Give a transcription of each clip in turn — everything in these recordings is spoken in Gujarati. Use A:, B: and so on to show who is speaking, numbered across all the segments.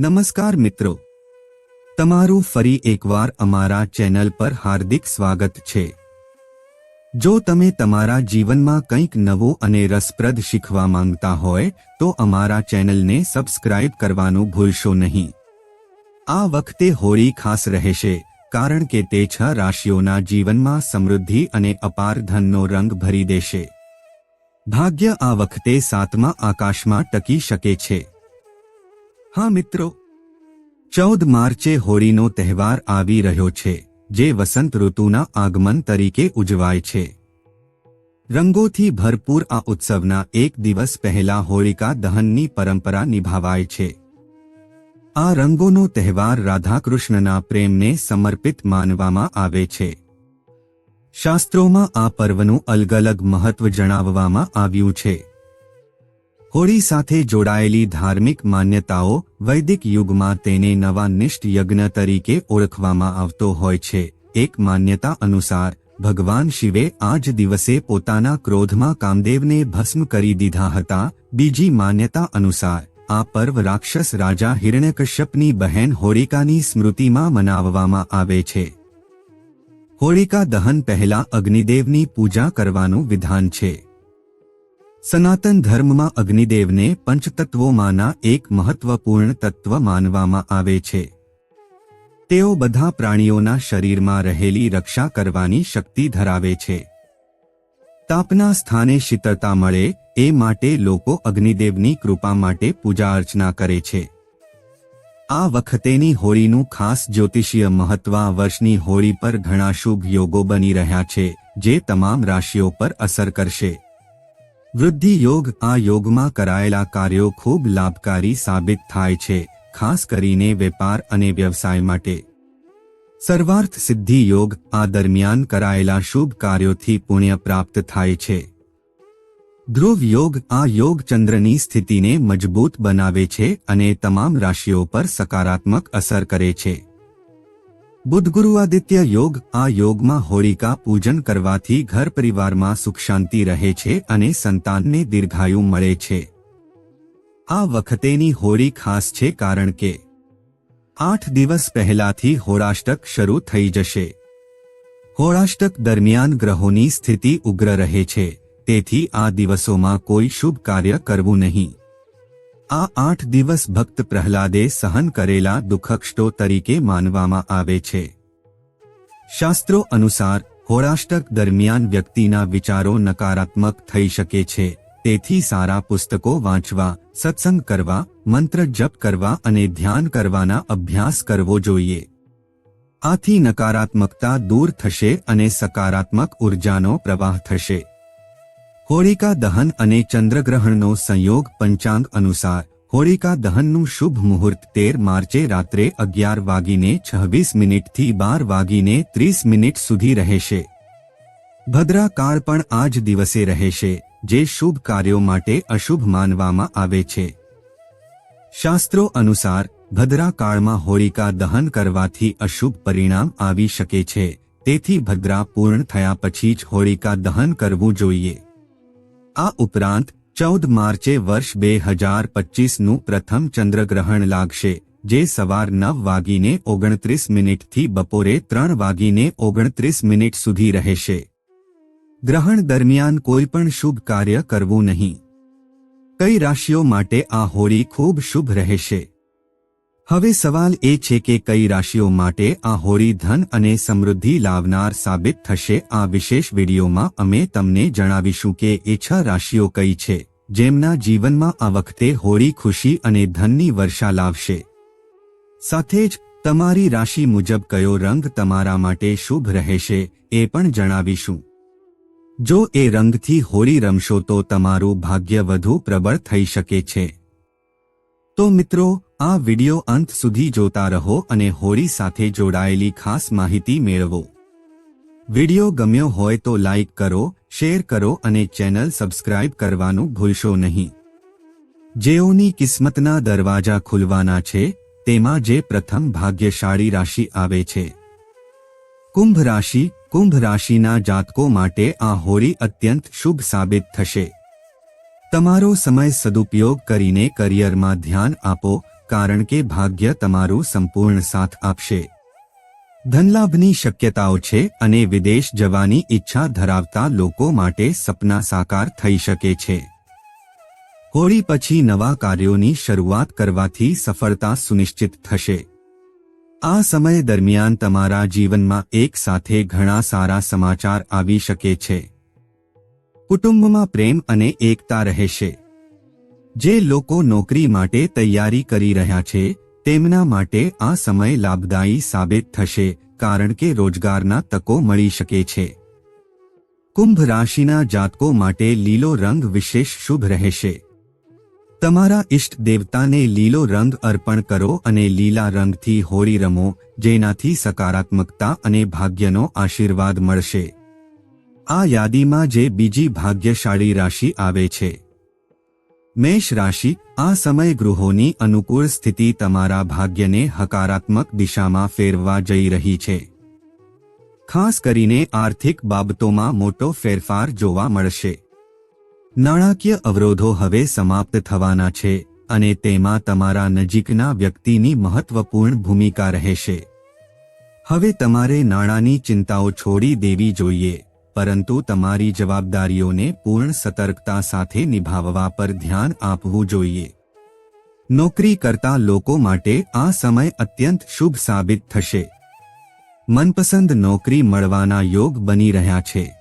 A: નમસ્કાર મિત્રો. તમારું ફરી એકવાર અમારા ચેનલ પર હાર્દિક સ્વાગત છે. જો તમે તમારા જીવનમાં કંઈક નવું અને રસપ્રદ શીખવા માંગતા હોય, તો અમારા ચેનલને સબસ્ક્રાઇબ કરવાનું ભૂલશો નહીં. આ વખતે હોળી ખાસ રહેશે, કારણ કે તે છ રાશિઓના જીવનમાં સમૃદ્ધિ અને અપાર ધનનો રંગ ભરી દેશે. ભાગ્ય આ વખતે સાતમા આકાશમાં ટકી શકે છે. હા, મિત્રો. ચૌદ માર્ચે હોળીનો તહેવાર આવી રહ્યો છે, જે વસંત ઋતુના આગમન તરીકે ઉજવાય છે. રંગોથી ભરપૂર આ ઉત્સવના એક દિવસ પહેલા હોળિકા દહનની પરંપરા નિભાવાય છે. આ રંગોનો તહેવાર રાધાકૃષ્ણના પ્રેમને સમર્પિત માનવામાં આવે છે. શાસ્ત્રોમાં આ પર્વનું અલગ અલગ મહત્વ જણાવવામાં આવ્યું છે. હોળી સાથે જોડાયેલી ધાર્મિક માન્યતાઓ વૈદિક યુગમાં તેને નવા નિષ્ઠ યજ્ઞ તરીકે ઓળખવામાં આવતો હોય છે. એક માન્યતા અનુસાર, ભગવાન શિવે આ જ દિવસે પોતાના ક્રોધમાં કામદેવને ભસ્મ કરી દીધા હતા. બીજી માન્યતા અનુસાર, આ પર્વ રાક્ષસ રાજા હિરણ્યકશ્યપની બહેન હોળિકાની સ્મૃતિમાં મનાવવામાં આવે છે. હોળિકા દહન પહેલા અગ્નિદેવની પૂજા કરવાનું વિધાન છે. સનાતન ધર્મમાં અગ્નિદેવને પંચતત્વોમાંના એક મહત્વપૂર્ણ તત્વ માનવામાં આવે છે. તેઓ બધા પ્રાણીઓના શરીરમાં રહેલી રક્ષા કરવાની શક્તિ ધરાવે છે. તાપના સ્થાને શીતળતા મળે, એ માટે લોકો અગ્નિદેવની કૃપા માટે પૂજા અર્ચના કરે છે. આ વખતેની હોળીનું ખાસ જ્યોતિષીય મહત્વ વર્ષની હોળી પર ઘણા શુભ યોગો બની રહ્યા છે, જે તમામ રાશિઓ પર અસર કરશે. વૃદ્ધિ યોગ આ યોગમાં કરાયેલા કાર્યો ખૂબ લાભકારી સાબિત થાય છે, ખાસ કરીને વેપાર અને વ્યવસાય માટે. સર્વાર્થ સિદ્ધિ યોગ આ દરમિયાન કરાયેલા શુભ કાર્યોથી પુણ્ય પ્રાપ્ત થાય છે. ધ્રુવ યોગ આ યોગ ચંદ્રની સ્થિતિને મજબૂત બનાવે છે અને તમામ રાશિઓ પર સકારાત્મક અસર કરે છે. બુધ ગુરુઆદિત્ય યોગ, આ યોગમાં હોળિકા પૂજન કરવાથી ઘર પરિવારમાં સુખ શાંતિ રહે છે અને સંતાનને દીર્ઘાયુ મળે છે. આ વખતેની હોળી ખાસ છે કારણ કે આઠ દિવસ પહેલાથી હોળાષ્ટક શરૂ થઈ જશે. હોળાષ્ટક દરમિયાન ગ્રહોની સ્થિતિ ઉગ્ર રહે છે, તેથી આ દિવસોમાં કોઈ શુભ કાર્ય કરવું નહીં. આ આઠ દિવસ ભક્ત પ્રહલાદે સહન કરેલા દુઃખક્ષટો તરીકે માનવામાં આવે છે. શાસ્ત્રો અનુસાર હોળાષ્ટક દરમિયાન વ્યક્તિના વિચારો નકારાત્મક થઈ શકે છે, તેથી સારા પુસ્તકો વાંચવા, સત્સંગ કરવા, મંત્ર જપ કરવા અને ધ્યાન કરવાના અભ્યાસ કરવો જોઈએ. આથી નકારાત્મકતા દૂર થશે અને સકારાત્મક ઉર્જાનો પ્રવાહ થશે. હોળિકા દહન અને ચંદ્રગ્રહણનો સંયોગ પંચાંગ અનુસાર, હોળિકા દહનનું શુભ મુહૂર્ત તેર માર્ચે રાત્રે અગિયાર વાગીને છવ્વીસ મિનિટથી બાર વાગીને ત્રીસ મિનિટ સુધી રહેશે. ભદ્રા કાળ પણ આ જ દિવસે રહેશે, જે શુભ કાર્યો માટે અશુભ માનવામાં આવે છે. શાસ્ત્રો અનુસાર, ભદ્રા કાળમાં હોળિકા દહન કરવાથી અશુભ પરિણામ આવી શકે છે, તેથી ભદ્રા પૂર્ણ થયા પછી જ હોળિકા દહન કરવું જોઈએ. આ ઉપરાંત, ચૌદ માર્ચે વર્ષ બે હજાર પચીસનું પ્રથમ ચંદ્રગ્રહણ લાગશે, જે સવાર નવ વાગીને ઓગણત્રીસ મિનિટથી બપોરે ત્રણ વાગીને ઓગણત્રીસ મિનિટ સુધી રહેશે. ગ્રહણ દરમિયાન કોઈ પણ શુભ કાર્ય કરવું નહીં. કઈ રાશિઓ માટે આ હોળી ખૂબ શુભ રહેશે? હવે સવાલ એ છે કે કઈ રાશિઓ માટે આ હોળી ધન અને સમૃદ્ધિ લાવનાર સાબિત થશે? આ વિશેષ વિડીયોમાં અમે તમને જણાવીશું કે એ છ રાશિઓ કઈ છે, જેમના જીવનમાં આ વખતે હોળી ખુશી અને ધનની વર્ષા લાવશે. સાથે જ, તમારી રાશિ મુજબ કયો રંગ તમારા માટે શુભ રહેશે એ પણ જણાવીશું. જો એ રંગથી હોળી રમશો તો તમારું ભાગ્ય વધુ પ્રબળ થઈ શકે છે. તો મિત્રો આ વિડિયો અંત સુધી જોતા રહો અને હોળી સાથે જોડાયેલી ખાસ માહિતી મેળવો. વિડિયો ગમ્યો હોય તો લાઇક કરો, શેર કરો અને ચેનલ સબસ્ક્રાઇબ કરવાનું ભૂલશો નહીં. જેઓની કિસ્મતના દરવાજા ખુલવાના છે, તેમાં જે પ્રથમ ભાગ્યશાળી રાશિ આવે છે. કુંભ રાશિ, કુંભ રાશિના જાતકો માટે આ હોળી અત્યંત શુભ સાબિત થશે. તમારો સમય સદુપયોગ કરીને કરિયરમાં ધ્યાન આપો કારણ કે ભાગ્ય તમારું સંપૂર્ણ સાથ આપશે. ધનલાભની શક્યતાઓ છે અને વિદેશ જવાની ઈચ્છા ધરાવતા લોકો માટે સપના સાકાર થઈ શકે છે. હોળી પછી નવા કાર્યોની શરૂઆત કરવાથી સફળતા સુનિશ્ચિત થશે. આ સમય દરમિયાન તમારા જીવનમાં એક સાથે ઘણા સારા સમાચાર આવી શકે છે. કુટુંબમાં પ્રેમ અને એકતા રહેશે. જે લોકો નોકરી માટે તૈયારી કરી રહ્યા છે, તેમના માટે આ સમય લાભદાયી સાબિત થશે, કારણ કે રોજગારના તકો મળી શકે છે. કુંભ રાશિના જાતકો માટે લીલો રંગ વિશેષ શુભ રહેશે. તમારા ઇષ્ટ દેવતાને લીલો રંગ અર્પણ કરો અને લીલા રંગથી હોળી રમો, જેનાથી સકારાત્મકતા અને ભાગ્યનો આશીર્વાદ મળશે. આ યાદીમાં જે બીજી ભાગ્યશાળી રાશિ આવે છે. મેષ રાશિ, આ સમય ગૃહોની અનુકૂળ સ્થિતિ તમારા ભાગ્યને હકારાત્મક દિશામાં ફેરવા જઈ રહી છે. ખાસ કરીને આર્થિક બાબતોમાં મોટો ફેરફાર જોવા મળશે. નાણાકીય અવરોધો હવે સમાપ્ત થવાના છે અને તેમાં તમારા નજીકના વ્યક્તિની મહત્વપૂર્ણ ભૂમિકા રહેશે. હવે તમારે નાણાંની ચિંતાઓ છોડી દેવી જોઈએ. પરંતુ તમારી જવાબદારીઓને પૂર્ણ સતર્કતા સાથે નિભાવવા પર ધ્યાન આપવું જોઈએ. નોકરી કરતા લોકો માટે આ સમય અત્યંત શુભ સાબિત થશે. મનપસંદ નોકરી મળવાના યોગ બની રહ્યા છે.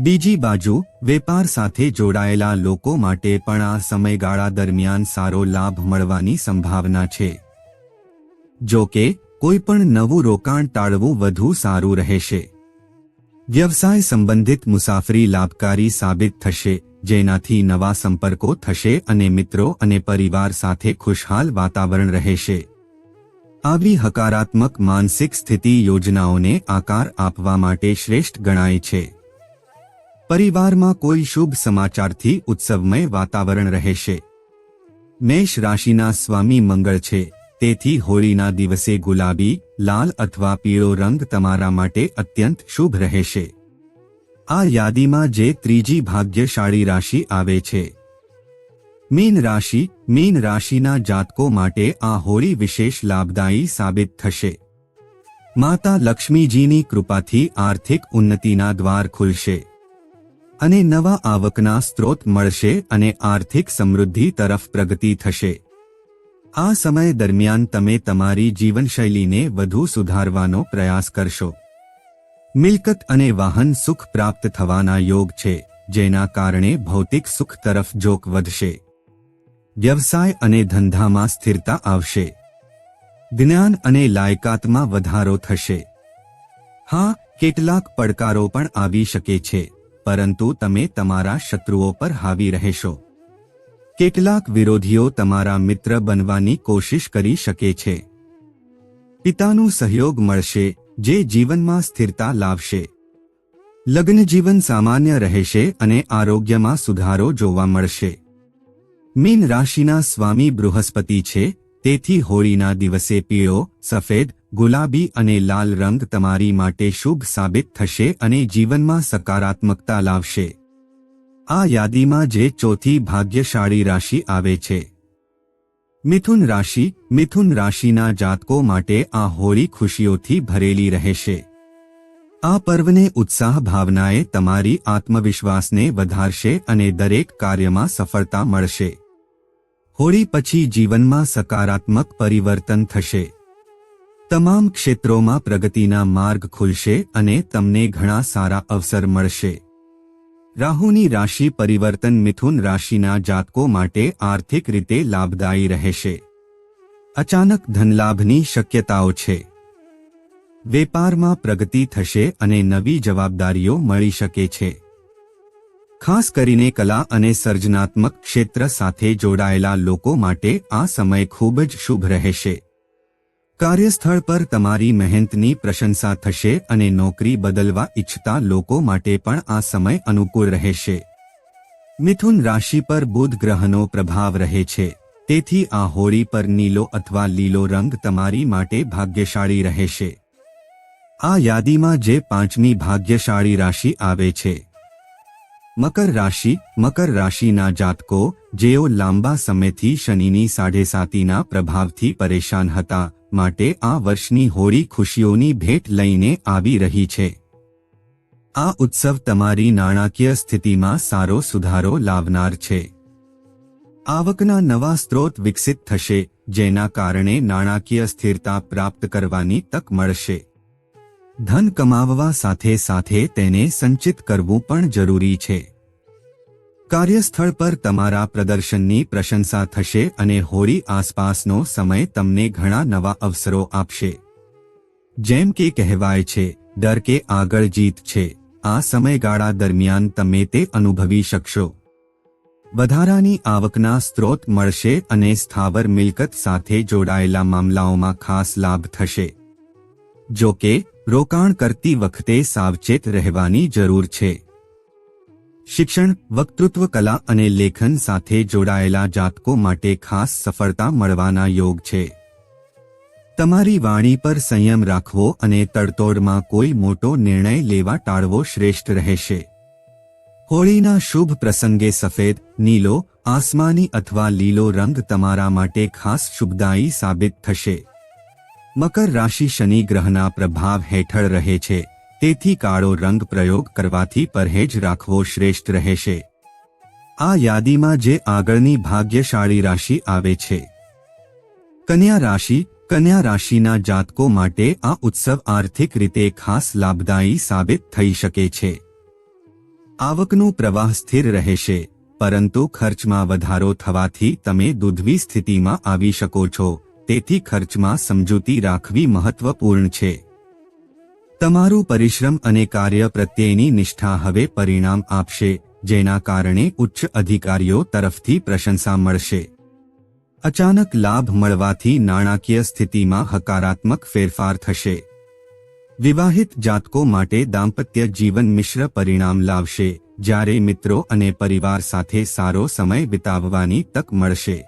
A: બીજી બાજુ, વેપાર સાથે જોડાયેલા લોકો માટે પણ આ સમયગાળા દરમિયાન સારો લાભ મળવાની સંભાવના છે. જો કે કોઈપણ નવું રોકાણ ટાળવું વધુ સારું રહેશે. વ્યવસાય સંબંધિત મુસાફરી લાભકારી સાબિત થશે, જેનાથી નવા સંપર્કો થશે અને મિત્રો અને પરિવાર સાથે ખુશહાલ વાતાવરણ રહેશે. આવી હકારાત્મક માનસિક સ્થિતિ યોજનાઓને આકાર આપવા માટે શ્રેષ્ઠ ગણાય છે. પરિવારમાં કોઈ શુભ સમાચારથી ઉત્સવમય વાતાવરણ રહેશે. મેષ રાશિના સ્વામી મંગળ છે. તેથી હોળીના દિવસે ગુલાબી, લાલ અથવા પીળો રંગ તમારા માટે અત્યંત શુભ રહેશે. આ યાદીમાં જે ત્રીજી ભાગ્યશાળી રાશિ આવે છે. મીન રાશિ, મીન રાશિના જાતકો માટે આ હોળી વિશેષ લાભદાયી સાબિત થશે. માતા લક્ષ્મીજીની કૃપાથી આર્થિક ઉન્નતિના દ્વાર ખુલશે. અને નવા આવકના સ્ત્રોત મળશે અને આર્થિક સમૃદ્ધિ તરફ પ્રગતિ થશે. આ સમય દરમિયાન તમે તમારી જીવનશૈલીને વધુ સુધારવાનો પ્રયાસ કરશો. મિલકત અને વાહન સુખ પ્રાપ્ત થવાના યોગ છે, જેના કારણે ભૌતિક સુખ તરફ જોક વધશે. વ્યવસાય અને ધંધામાં સ્થિરતા આવશે. જ્ઞાન અને લાયકાતમાં વધારો થશે. હા, કેટલાક પડકારો પણ આવી શકે છે, પરંતુ તમે તમારા શત્રુઓ પર હાવી રહેશો. કેટલાક વિરોધીઓ તમારા મિત્ર બનવાની કોશિશ કરી શકે છે. પિતાનું સહયોગ મળશે, જે જીવનમાં સ્થિરતા લાવશે. લગ્ન જીવન સામાન્ય રહેશે અને આરોગ્યમાં સુધારો જોવા મળશે. મીન રાશિના સ્વામી બૃહસ્પતિ છે, તેથી હોળીના દિવસે પીળો, સફેદ, ગુલાબી અને લાલ રંગ તમારી માટે શુભ સાબિત થશે અને જીવનમાં સકારાત્મકતા લાવશે. આ યાદીમાં જે ચોથી ભાગ્યશાળી રાશિ આવે છે. મિથુન રાશિ, મિથુન રાશિના જાતકો માટે આ હોળી ખુશીઓથી ભરેલી રહેશે. આ પર્વને ઉત્સાહ ભાવનાએ તમારી આત્મવિશ્વાસને વધારશે અને દરેક કાર્યમાં સફળતા મળશે. હોળી પછી જીવનમાં સકારાત્મક પરિવર્તન થશે. તમામ ક્ષેત્રોમાં પ્રગતિના માર્ગ ખુલશે અને તમને ઘણા સારા અવસર મળશે. રાહુની રાશિ પરિવર્તન મિથુન રાશિના જાતકો માટે આર્થિક રીતે લાભદાયી રહેશે. અચાનક ધનલાભની શક્યતાઓ છે. વેપારમાં પ્રગતિ થશે અને નવી જવાબદારીઓ મળી શકે છે. ખાસ કરીને કલા અને સર્જનાત્મક ક્ષેત્ર સાથે જોડાયેલા લોકો માટે આ સમય ખૂબ જ શુભ રહેશે. કાર્યસ્થળ પર તમારી મહેનતની પ્રશંસા થશે અને નોકરી બદલવા ઈચ્છતા લોકો માટે પણ આ સમય અનુકૂળ રહેશે. મિથુન રાશિ પર બુધ ગ્રહનો પ્રભાવ રહે છે. તેથી આ હોળી પર નીલો અથવા લીલો રંગ તમારી માટે ભાગ્યશાળી રહેશે. આ યાદીમાં જે પાંચમી ભાગ્યશાળી રાશિ આવે છે. મકર રાશિ, મકર રાશિના જાતકો, જેઓ લાંબા સમયથી શનિની સાઢેસાતીના પ્રભાવથી પરેશાન હતા માટે આ વર્ષની હોળી ખુશીઓની ભેટ લઈને આવી રહી છે. આ ઉત્સવ તમારી નાણાકીય સ્થિતિમાં સારો સુધારો લાવનાર છે. આવકના નવા સ્ત્રોત વિકસિત થશે, જેના કારણે નાણાકીય સ્થિરતા પ્રાપ્ત કરવાની તક મળશે. ધન કમાવવા સાથે સાથે તેને સંચિત કરવું પણ જરૂરી છે. કાર્યસ્થળ પર તમારા પ્રદર્શનની પ્રશંસા થશે અને હોળી આસપાસનો સમય તમને ઘણા નવા અવસરો આપશે. જેમ કે કહેવાય છે, ડર કે આગળ જીત છે. આ સમયગાળા દરમિયાન તમે તે અનુભવી શકશો. વધારાની આવકના સ્ત્રોત મળશે અને સ્થાવર મિલકત સાથે જોડાયેલા મામલાઓમાં ખાસ લાભ થશે. જો કે, રોકાણ કરતી વખતે સાવચેત રહેવાની જરૂર છે. શિક્ષણ, વક્તૃત્વ, કલા અને લેખન સાથે જોડાયેલા જાતકો માટે ખાસ સફળતા મળવાના યોગ છે. તમારી વાણી પર સંયમ રાખવો અને તડતોડમાં કોઈ મોટો નિર્ણય લેવા ટાળવો શ્રેષ્ઠ રહેશે. હોળીના શુભ પ્રસંગે સફેદ, નીલો, આસમાની અથવા લીલો રંગ તમારા માટે ખાસ શુભદાયી સાબિત થશે. મકર રાશિ શનિ ગ્રહના પ્રભાવ હેઠળ રહે છે. તેથી કાળો રંગ પ્રયોગ કરવાથી પરહેજ રાખવો શ્રેષ્ઠ રહેશે. આ યાદીમાં જે આગળની ભાગ્યશાળી રાશિ આવે છે. કન્યા રાશિ, કન્યા રાશિના જાતકો માટે આ ઉત્સવ આર્થિક રીતે ખાસ લાભદાયી સાબિત થઈ શકે છે. આવકનું પ્રવાહ સ્થિર રહેશે, પરંતુ ખર્ચમાં વધારો થવાથી તમે દુધવી સ્થિતિમાં આવી શકો છો, તેથી ખર્ચમાં સમજૂતી રાખવી મહત્વપૂર્ણ છે. તમારું પરિશ્રમ અને કાર્ય પ્રત્યેની નિષ્ઠા હવે પરિણામ આપશે, જેના કારણે ઉચ્ચ અધિકારીઓ તરફથી પ્રશંસા મળશે. અચાનક લાભ મળવાથી નાણાકીય સ્થિતિમાં હકારાત્મક ફેરફાર થશે. વિવાહિત જાતકો માટે દાંપત્ય જીવન મિશ્ર પરિણામ લાવશે, જ્યારે મિત્રો અને પરિવાર સાથે સારો સમય વિતાવવાની તક મળશે.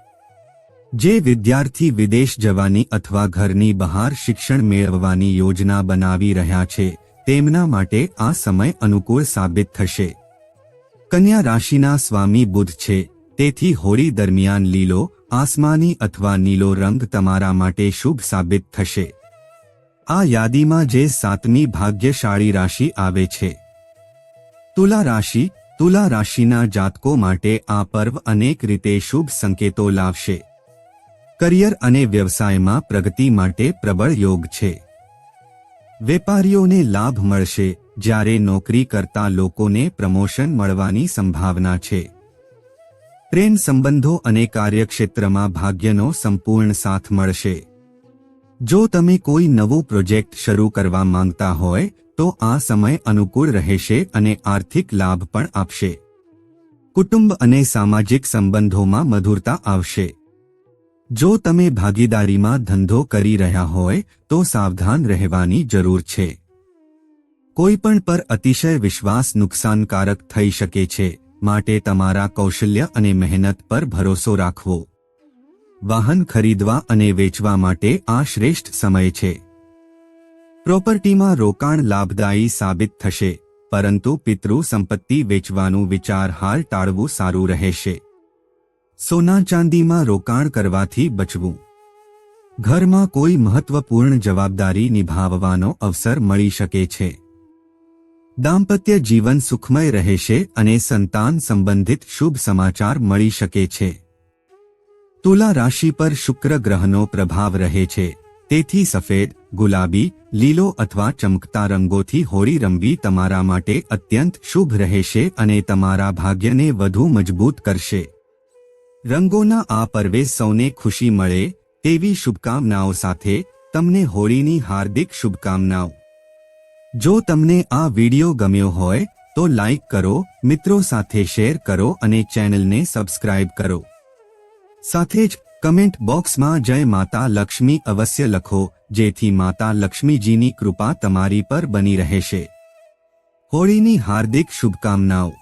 A: જે વિદ્યાર્થી વિદેશ જવાની અથવા ઘરની બહાર શિક્ષણ મેળવવાની યોજના બનાવી રહ્યા છે, તેમના માટે આ સમય અનુકૂળ સાબિત થશે. કન્યા રાશિના સ્વામી બુધ છે, તેથી હોળી દરમિયાન લીલો, આસમાની અથવા નીલો રંગ તમારા માટે શુભ સાબિત થશે. આ યાદીમાં જે સાતમી ભાગ્યશાળી રાશિ આવે છે. તુલા રાશિ, તુલા રાશિના જાતકો માટે આ પર્વ અનેક રીતે શુભ સંકેતો લાવશે. કરિયર અને વ્યવસાયમાં પ્રગતિ માટે પ્રબળ યોગ છે. વેપારીઓને લાભ મળશે જ્યારે નોકરી કરતા લોકોને પ્રમોશન મળવાની સંભાવના છે. પ્રેમ સંબંધો અને કાર્યક્ષેત્રમાં ભાગ્યનો સંપૂર્ણ સાથ મળશે. જો તમે કોઈ નવો પ્રોજેક્ટ શરૂ કરવા માંગતા હોય, તો આ સમય અનુકૂળ રહેશે અને આર્થિક લાભ પણ આપશે. કુટુંબ અને સામાજિક સંબંધોમાં મધુરતા આવશે. જો તમે ભાગીદારીમાં ધંધો કરી રહ્યા હોય, તો સાવધાન રહેવાની જરૂર છે. કોઈપણ પર અતિશય વિશ્વાસ નુકસાનકારક થઈ શકે છે, માટે તમારા કૌશલ્ય અને મહેનત પર ભરોસો રાખવો. વાહન ખરીદવા અને વેચવા માટે આ શ્રેષ્ઠ સમય છે. પ્રોપર્ટીમાં રોકાણ લાભદાયી સાબિત થશે, પરંતુ પિતૃ સંપત્તિ વેચવાનું વિચાર હાલ ટાળવું સારું રહેશે. સોના ચાંદીમાં રોકાણ કરવાથી બચવું. ઘરમાં કોઈ મહત્વપૂર્ણ જવાબદારી નિભાવવાનો અવસર મળી શકે છે. દાંપત્ય જીવન સુખમય રહેશે અને સંતાન સંબંધિત શુભ સમાચાર મળી શકે છે. તુલા રાશિ પર શુક્ર ગ્રહનો પ્રભાવ રહે છે. તેથી સફેદ, ગુલાબી, લીલો અથવા ચમકતા રંગોથી હોળી રમવી તમારા માટે અત્યંત શુભ રહેશે અને તમારા ભાગ્યને વધુ મજબૂત કરશે. રંગોના આ પર્વે સૌને ખુશી મળે તેવી શુભકામનાઓ સાથે તમને હોળીની હાર્દિક શુભકામનાઓ. જો તમને આ વિડિયો ગમ્યો હોય તો લાઇક કરો, મિત્રો સાથે શેર કરો અને ચેનલને સબસ્ક્રાઇબ કરો. સાથે જ કમેન્ટ બોક્સમાં જય માતા લક્ષ્મી અવશ્ય લખો, જેથી માતા લક્ષ્મીજીની કૃપા તમારી પર બની રહેશે. હોળીની હાર્દિક શુભકામનાઓ.